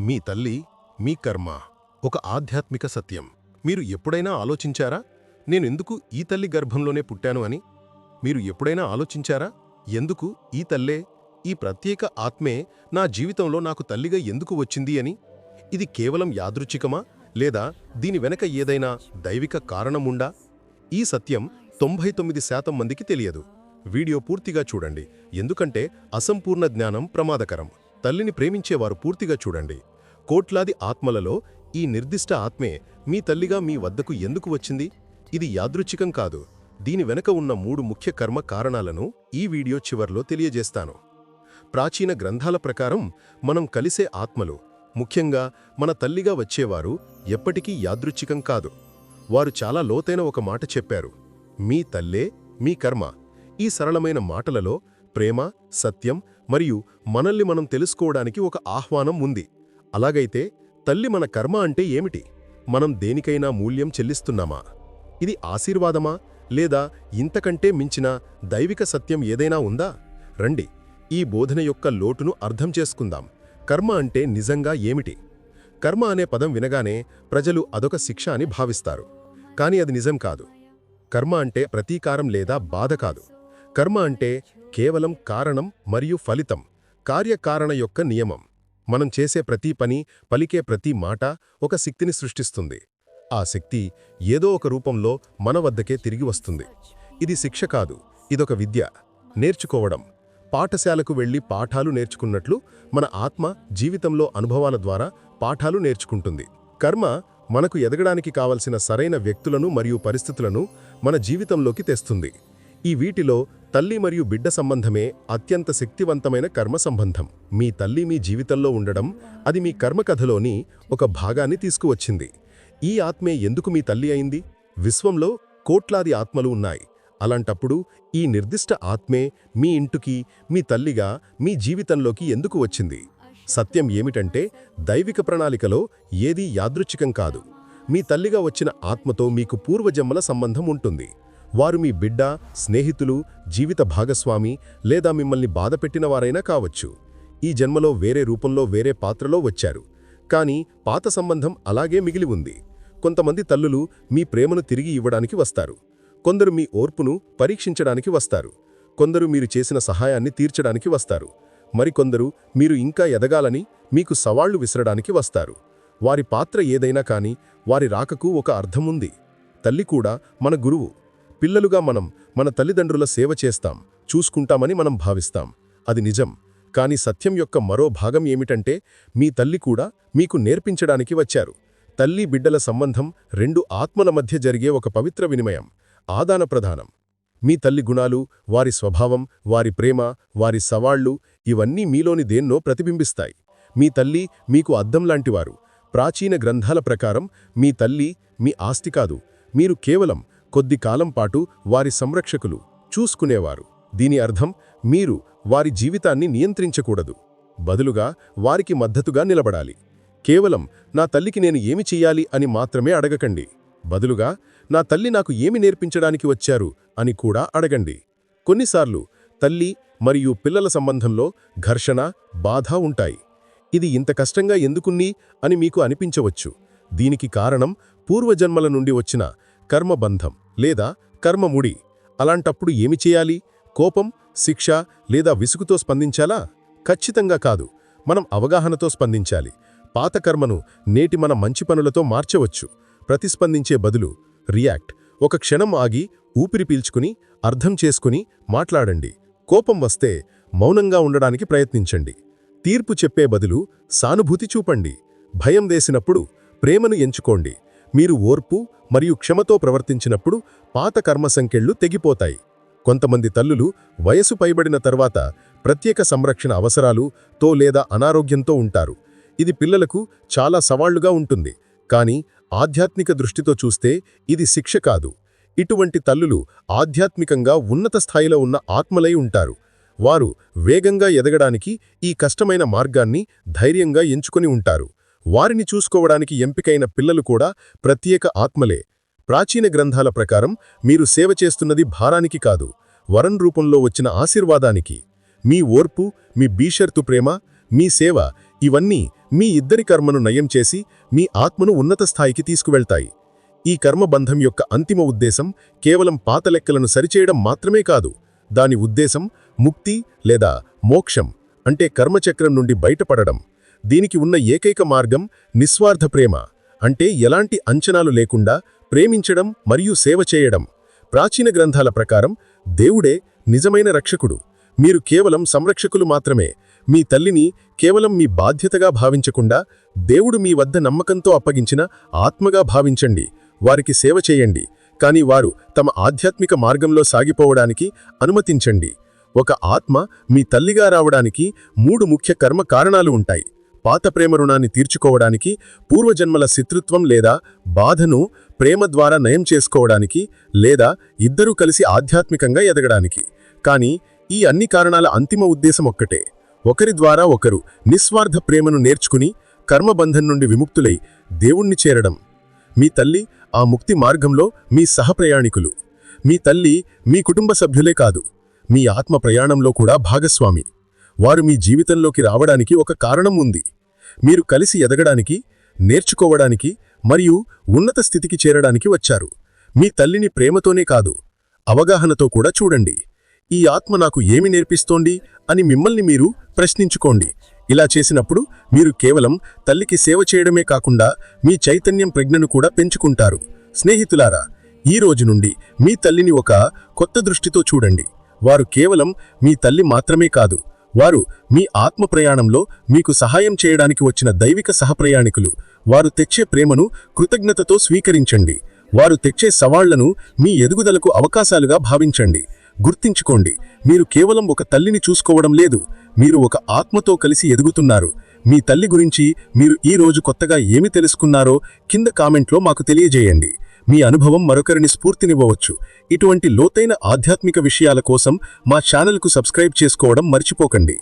మీ తల్లి మీ కర్మ ఒక ఆధ్యాత్మిక సత్యం. మీరు ఎప్పుడైనా ఆలోచించారా? నేనెందుకు ఈ తల్లి గర్భంలోనే పుట్టాను అని? మీరు ఎప్పుడైనా ఆలోచించారా? ఎందుకు ఈ తల్లే ఈ ప్రత్యేక ఆత్మే నా జీవితంలో నాకు తల్లిగా ఎందుకు వచ్చింది అని? ఇది కేవలం యాదృచ్ఛికమా? లేదా దీని వెనక ఏదైనా దైవిక కారణముండా? ఈ సత్యం తొంభై తొమ్మిది శాతం మందికి తెలియదు. వీడియో పూర్తిగా చూడండి. ఎందుకంటే అసంపూర్ణ జ్ఞానం ప్రమాదకరం. తల్లిని ప్రేమించేవారు పూర్తిగా చూడండి. కోట్లాది ఆత్మలలో ఈ నిర్దిష్ట ఆత్మే మీ తల్లిగా మీ వద్దకు ఎందుకు వచ్చింది? ఇది యాదృచ్ఛికం కాదు. దీని వెనక ఉన్న మూడు ముఖ్య కర్మ కారణాలను ఈ వీడియో చివర్లో తెలియజేస్తాను. ప్రాచీన గ్రంథాల ప్రకారం మనం కలిసే ఆత్మలు ముఖ్యంగా మన తల్లిగా వచ్చేవారు ఎప్పటికీ యాదృచ్ఛికం కాదు. వారు చాలా లోతైన ఒక మాట చెప్పారు. మీ తల్లే మీ కర్మ. ఈ సరళమైన మాటలలో ప్రేమ సత్యం మరియు మనల్ని మనం తెలుసుకోవడానికి ఒక ఆహ్వానం ఉంది. అలాగైతే తల్లి మన కర్మ అంటే ఏమిటి? మనం దేనికైనా మూల్యం చెల్లిస్తున్నామా? ఇది ఆశీర్వాదమా? లేదా ఇంతకంటే మించిన దైవిక సత్యం ఏదైనా ఉందా? రండి ఈ బోధన యొక్క లోటును అర్థం చేసుకుందాం. కర్మ అంటే నిజంగా ఏమిటి? కర్మ అనే పదం వినగానే ప్రజలు అదొక శిక్ష అని భావిస్తారు. కాని అది నిజం కాదు. కర్మ అంటే ప్రతీకారం లేదా బాధ కాదు. కర్మ అంటే కేవలం కారణం మరియు ఫలితం కార్యకారణ యొక్క నియమం. మనం చేసే ప్రతి పని పలికే ప్రతి మాట ఒక శక్తిని సృష్టిస్తుంది. ఆ శక్తి ఏదో ఒక రూపంలో మన వద్దకే తిరిగి వస్తుంది. ఇది శిక్ష కాదు ఇదొక విద్య. నేర్చుకోవడం పాఠశాలకు వెళ్ళి పాఠాలు నేర్చుకున్నట్లు మన ఆత్మ జీవితంలో అనుభవాల ద్వారా పాఠాలు నేర్చుకుంటుంది. కర్మ మనకు ఎదగడానికి కావలసిన సరైన వ్యక్తులను మరియు పరిస్థితులను మన జీవితంలోకి తెస్తుంది. ఈ వీటిలో తల్లి మరియు బిడ్డ సంబంధమే అత్యంత శక్తివంతమైన కర్మ సంబంధం. మీ తల్లి మీ జీవితంలో ఉండడం అది మీ కర్మకథలోని ఒక భాగాన్ని తీసుకువచ్చింది. ఈ ఆత్మే ఎందుకు మీ తల్లి అయింది? విశ్వంలో కోట్లాది ఆత్మలు ఉన్నాయి. అలాంటప్పుడు ఈ నిర్దిష్ట ఆత్మే మీ ఇంటికి మీ తల్లిగా మీ జీవితంలోకి ఎందుకు వచ్చింది? సత్యం ఏమిటంటే దైవిక ప్రణాళికలో ఏదీ యాదృచ్ఛికం కాదు. మీ తల్లిగా వచ్చిన ఆత్మతో మీకు పూర్వజన్మల సంబంధం ఉంటుంది. వారు మీ బిడ్డ స్నేహితులు జీవిత భాగస్వామి లేదా మిమ్మల్ని బాధపెట్టిన వారైనా కావచ్చు. ఈ జన్మలో వేరే రూపంలో వేరే పాత్రలో వచ్చారు. కానీ పాత సంబంధం అలాగే మిగిలి ఉంది. కొంతమంది తల్లులు మీ ప్రేమను తిరిగి ఇవ్వడానికి వస్తారు. కొందరు మీ ఓర్పును పరీక్షించడానికి వస్తారు. కొందరు మీరు చేసిన సహాయాన్ని తీర్చడానికి వస్తారు. మరికొందరు మీరు ఇంకా ఎదగాలని మీకు సవాళ్ళు విసరడానికి వస్తారు. వారి పాత్ర ఏదైనా కాని వారి రాకకు ఒక అర్థముంది. తల్లి కూడా మన గురువు. పిల్లలుగా మనం మన తల్లిదండ్రుల సేవ చేస్తాం చూసుకుంటామని మనం భావిస్తాం. అది నిజం. కాని సత్యం యొక్క మరో భాగం ఏమిటంటే మీ తల్లి కూడా మీకు నేర్పించడానికి వచ్చారు. తల్లి బిడ్డల సంబంధం రెండు ఆత్మల మధ్య జరిగే ఒక పవిత్ర వినిమయం ఆదాన ప్రధానం మీ తల్లి గుణాలు వారి స్వభావం వారి ప్రేమ వారి సవాళ్ళు ఇవన్నీ మీలోని దేన్నో ప్రతిబింబిస్తాయి. మీ తల్లి మీకు అద్దంలాంటివారు ప్రాచీన గ్రంథాల ప్రకారం మీ తల్లి మీ ఆస్తి కాదు. మీరు కేవలం కొద్ది కాలం పాటు వారి సంరక్షకులు చూసుకునేవారు. దీని అర్థం మీరు వారి జీవితాన్ని నియంత్రించకూడదు. బదులుగా వారికి మద్దతుగా నిలబడాలి. కేవలం నా తల్లికి నేను ఏమి చెయ్యాలి అని మాత్రమే అడగకండి. బదులుగా నా తల్లి నాకు ఏమి నేర్పించడానికి వచ్చారు అని కూడా అడగండి. కొన్నిసార్లు తల్లి మరియు పిల్లల సంబంధంలో ఘర్షణ బాధ ఉంటాయి. ఇది ఇంత కష్టంగా ఎందుకున్నీ అని మీకు అనిపించవచ్చు. దీనికి కారణం పూర్వజన్మల నుండి వచ్చిన కర్మబంధం లేదా కర్మముడి. అలాంటప్పుడు ఏమి చేయాలి? కోపం శిక్ష లేదా విసుగుతో స్పందించాలా? ఖచ్చితంగా కాదు. మనం అవగాహనతో స్పందించాలి. పాత కర్మను నేటి మన మంచి పనులతో మార్చవచ్చు. ప్రతిస్పందించే బదులు రియాక్ట్. ఒక క్షణం ఆగి ఊపిరి పీల్చుకుని అర్థం చేసుకుని మాట్లాడండి. కోపం వస్తే మౌనంగా ఉండడానికి ప్రయత్నించండి. తీర్పు చెప్పే బదులు సానుభూతి చూపండి. భయం వేసినప్పుడు ప్రేమను ఎంచుకోండి. మీరు ఓర్పు మరియు క్షమతో ప్రవర్తించినప్పుడు పాత కర్మ తెగిపోతాయి. కొంతమంది తల్లులు వయసు పైబడిన తర్వాత ప్రత్యేక సంరక్షణ అవసరాలు తో లేదా అనారోగ్యంతో ఉంటారు. ఇది పిల్లలకు చాలా సవాళ్ళుగా ఉంటుంది. కానీ ఆధ్యాత్మిక దృష్టితో చూస్తే ఇది శిక్ష కాదు. ఇటువంటి తల్లులు ఆధ్యాత్మికంగా ఉన్నత స్థాయిలో ఉన్న ఆత్మలై ఉంటారు. వారు వేగంగా ఎదగడానికి ఈ కష్టమైన మార్గాన్ని ధైర్యంగా ఎంచుకొని ఉంటారు. వారిని చూసుకోవడానికి ఎంపికైన పిల్లలు కూడా ప్రత్యేక ఆత్మలే. ప్రాచీన గ్రంథాల ప్రకారం మీరు సేవ చేస్తున్నది భారానికి కాదు వరం రూపంలో వచ్చిన ఆశీర్వాదానికి. మీ ఓర్పు మీ బీషర్తు ప్రేమ మీ సేవ ఇవన్నీ మీ ఇద్దరి కర్మను నయం చేసి మీ ఆత్మను ఉన్నత స్థాయికి తీసుకువెళ్తాయి. ఈ కర్మబంధం యొక్క అంతిమ ఉద్దేశం కేవలం పాత లెక్కలను సరిచేయడం మాత్రమే కాదు దాని ఉద్దేశం ముక్తి లేదా మోక్షం అంటే కర్మచక్రం నుండి బయటపడడం. దీనికి ఉన్న ఏకైక మార్గం నిస్వార్థ ప్రేమ. అంటే ఎలాంటి అంచనాలు లేకుండా ప్రేమించడం మరియు సేవ చేయడం. ప్రాచీన గ్రంథాల ప్రకారం దేవుడే నిజమైన రక్షకుడు. మీరు కేవలం సంరక్షకులు మాత్రమే. మీ తల్లిని కేవలం మీ బాధ్యతగా భావించకుండా దేవుడు మీ వద్ద నమ్మకంతో అప్పగించిన ఆత్మగా భావించండి. వారికి సేవ చేయండి. కానీ వారు తమ ఆధ్యాత్మిక మార్గంలో సాగిపోవడానికి అనుమతించండి. ఒక ఆత్మ మీ తల్లిగా రావడానికి మూడు ముఖ్య కర్మ కారణాలు ఉంటాయి. పాత ప్రేమ రుణాన్ని తీర్చుకోవడానికి పూర్వజన్మల శత్రుత్వం లేదా బాధను ప్రేమ ద్వారా నయం చేసుకోవడానికి లేదా ఇద్దరూ కలిసి ఆధ్యాత్మికంగా ఎదగడానికి. కానీ ఈ అన్ని కారణాల అంతిమ ఉద్దేశం ఒక్కటే. ఒకరి ద్వారా ఒకరు నిస్వార్థ ప్రేమను నేర్చుకుని కర్మబంధం నుండి విముక్తులై దేవుణ్ణి చేరడం. మీ తల్లి ఆ ముక్తి మార్గంలో మీ సహప్రయాణికులు మీ తల్లి మీ కుటుంబ సభ్యులే కాదు మీ ఆత్మ ప్రయాణంలో కూడా భాగస్వామి. వారు మీ జీవితంలోకి రావడానికి ఒక కారణం ఉంది. మీరు కలిసి ఎదగడానికి నేర్చుకోవడానికి మరియు ఉన్నత స్థితికి చేరడానికి వచ్చారు. మీ తల్లిని ప్రేమతోనే కాదు అవగాహనతో కూడా చూడండి. ఈ ఆత్మ నాకు ఏమి నేర్పిస్తోంది అని మిమ్మల్ని మీరు ప్రశ్నించుకోండి. ఇలా చేసినప్పుడు మీరు కేవలం తల్లికి సేవ చేయడమే కాకుండా మీ చైతన్యం ప్రజ్ఞను కూడా పెంచుకుంటారు. స్నేహితులారా ఈ రోజు నుండి మీ తల్లిని ఒక కొత్త దృష్టితో చూడండి. వారు కేవలం మీ తల్లి మాత్రమే కాదు వారు మీ ఆత్మ ప్రయాణంలో మీకు సహాయం చేయడానికి వచ్చిన దైవిక సహప్రయాణికులు. వారు తెచ్చే ప్రేమను కృతజ్ఞతతో స్వీకరించండి. వారు తెచ్చే సవాళ్ళను మీ ఎదుగుదలకు అవకాశాలుగా భావించండి. గుర్తించుకోండి మీరు కేవలం ఒక తల్లిని చూసుకోవడం లేదు మీరు ఒక ఆత్మతో కలిసి ఎదుగుతున్నారు. మీ తల్లి గురించి మీరు ఈ రోజు కొత్తగా ఏమి తెలుసుకున్నారో కింద కామెంట్లో మాకు తెలియజేయండి. మీ అనుభవం మరొకరిని స్ఫూర్తినివ్వవచ్చు. ఇటువంటి లోతైన ఆధ్యాత్మిక విషయాల కోసం మా ఛానల్కు సబ్స్క్రైబ్ చేసుకోవడం మర్చిపోకండి.